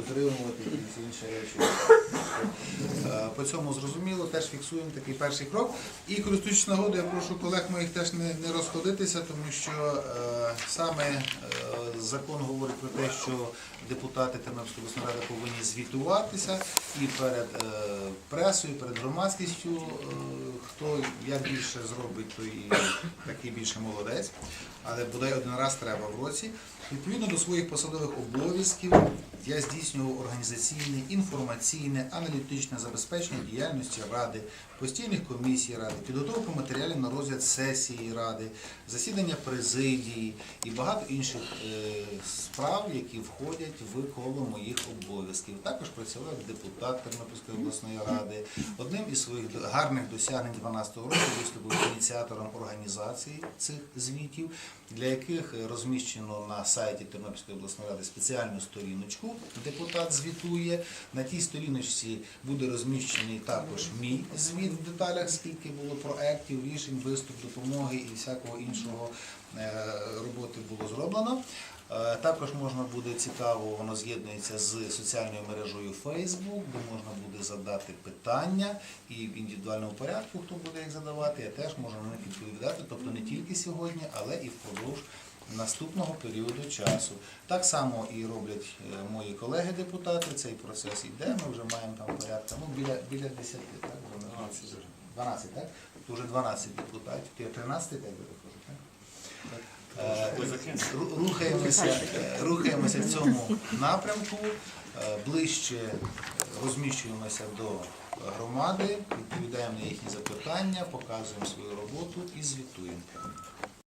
отримувати речі. Е, По цьому зрозуміло, теж фіксуємо такий перший крок. І користуючись нагодою, я прошу колег моїх теж не, не розходитися, тому що е, саме е, закон говорить про те, що депутати Тернопільської обласної ради повинні звітуватися і перед е, пресою, перед громадськістю. Е, хто як більше зробить, то і такий більше молодець. Але бодай один раз треба в році. Відповідно до своїх посадових обов'язків я здійснював організаційне, інформаційне, аналітичне забезпечення діяльності ради, постійних комісій ради, підготовку матеріалів на розгляд сесії ради, засідання президії і багато інших е, справ, які входять в коло моїх обов'язків. Також працював депутат Тернопільської обласної ради. Одним із своїх гарних досягнень 2012 року виступив ініціатором організації цих звітів, для яких е, розміщено на сайті Тернопільської обласної ради спеціальну сторіночку. Депутат звітує. На тій сторіночці буде розміщений також мій звіт в деталях, скільки було проєктів, рішень, виступ, допомоги і всякого іншого е, роботи було зроблено. Е, Також можна буде цікаво, воно з'єднується з соціальною мережею Facebook, де можна буде задати питання і в індивідуальному порядку, хто буде їх задавати, я теж можу на них відповідати, тобто не тільки сьогодні, але і впродовж наступного періоду часу. Так само і роблять е, мої колеги-депутати. Цей процес іде. Ми вже маємо там порядка ну, біля, біля 10, так? вже ми- 12, так? Вже 12 депутатів. Ти 13 так Е, ру- Рухаємося, рухаємося в цьому напрямку, е, ближче розміщуємося до громади, відповідаємо на їхні запитання, показуємо свою роботу і звітуємо.